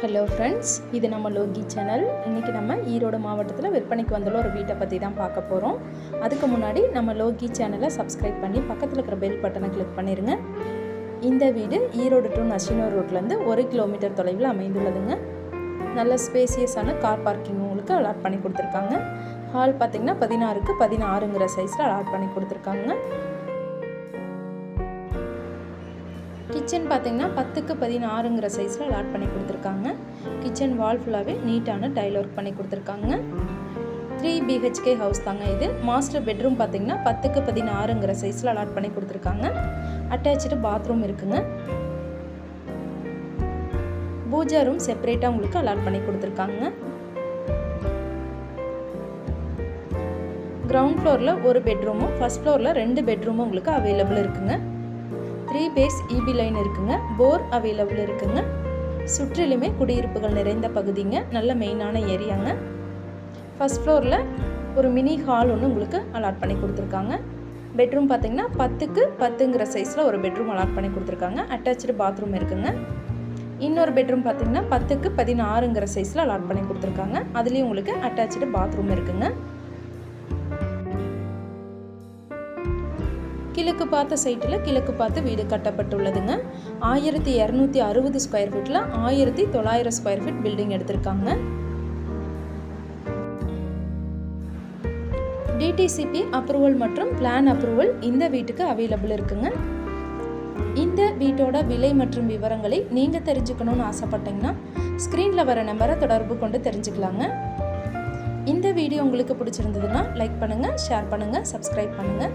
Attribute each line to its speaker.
Speaker 1: Hello friends இது நம்ம Loki channel இன்றைக்கி நம்ம ஈரோடு மாவட்டத்தில் விற்பனைக்கு வந்துள்ள ஒரு வீட்டை பற்றி தான் பார்க்க போகிறோம் அதுக்கு முன்னாடி நம்ம லோகி சேனலை சப்ஸ்கிரைப் பண்ணி பக்கத்தில் இருக்கிற பெல் பட்டனை கிளிக் பண்ணிடுங்க இந்த வீடு ஈரோடு டு நசினூர் ரோட்லேருந்து ஒரு கிலோமீட்டர் தொலைவில் அமைந்துள்ளதுங்க. நல்ல ஸ்பேசியஸான கார் பார்க்கிங் உங்களுக்கு அலாட் பண்ணி கொடுத்துருக்காங்க. ஹால் பார்த்திங்கன்னா பதினாறுக்கு பதினாறுங்கிற சைஸில் அலாட் பண்ணி கொடுத்துருக்காங்க. கிச்சன் பார்த்தீங்கன்னா பத்துக்கு பதினாறுங்கிற சைஸில் அலாட் பண்ணி கொடுத்துருக்காங்க. கிச்சன் வால் ஃபுல்லாகவே நீட்டான டைல் ஒர்க் பண்ணி கொடுத்துருக்காங்க. த்ரீ பிஹெச்கே ஹவுஸ் தாங்க இது. மாஸ்டர் பெட்ரூம் பார்த்தீங்கன்னா பத்துக்கு பதினாறுங்கிற சைஸில் அலாட் பண்ணி கொடுத்துருக்காங்க. அட்டாச்சு பாத்ரூம் இருக்குங்க. பூஜா ரூம் செப்பரேட்டாக உங்களுக்கு அலாட் பண்ணி கொடுத்துருக்காங்க. கிரவுண்ட் ஃப்ளோரில் ஒரு பெட்ரூமும் ஃபஸ்ட் ஃப்ளோரில் ரெண்டு பெட்ரூமும் உங்களுக்கு அவைலபிள் இருக்குங்க. த்ரீ பேஸ் இபி லைன் இருக்குங்க. போர் அவைலபிள் இருக்குங்க. சுற்றிலுமே குடியிருப்புகள் நிறைந்த பகுதிங்க. நல்ல மெயினான ஏரியாங்க. ஃபஸ்ட் ஃப்ளோரில் ஒரு மினி ஹால் ஒன்று உங்களுக்கு அலாட் பண்ணி கொடுத்துருக்காங்க. பெட்ரூம் பார்த்தீங்கன்னா பத்துக்கு பத்துங்கிற சைஸில் ஒரு பெட்ரூம் அலாட் பண்ணி கொடுத்துருக்காங்க. அட்டாச்சு பாத்ரூம் இருக்குங்க. இன்னொரு பெட்ரூம் பார்த்தீங்கன்னா பத்துக்கு பதினாறுங்கிற சைஸில் அலாட் பண்ணி கொடுத்துருக்காங்க. அதுலேயும் உங்களுக்கு அட்டாச்சு பாத்ரூம் இருக்குங்க. கிழக்கு பார்த்த சைட்டில் கிழக்கு பார்த்து வீடு கட்டப்பட்டுள்ளதுங்க. ஆயிரத்தி இரநூத்தி அறுபது ஸ்கொயர் ஃபீட்டில் ஆயிரத்தி தொள்ளாயிரம் ஸ்கொயர் ஃபீட் பில்டிங் எடுத்திருக்காங்க. டிடிசிபி அப்ரூவல் மற்றும் பிளான் அப்ரூவல் இந்த வீட்டுக்கு அவைலபிள் இருக்குங்க. இந்த வீட்டோட விலை மற்றும் விவரங்களை நீங்கள் தெரிஞ்சுக்கணும்னு ஆசைப்பட்டீங்கன்னா ஸ்க்ரீனில் வர நம்பரை தொடர்பு கொண்டு தெரிஞ்சுக்கலாங்க. இந்த வீடியோ உங்களுக்கு பிடிச்சிருந்ததுன்னா லைக் பண்ணுங்கள் ஷேர் பண்ணுங்கள் சப்ஸ்கிரைப் பண்ணுங்கள்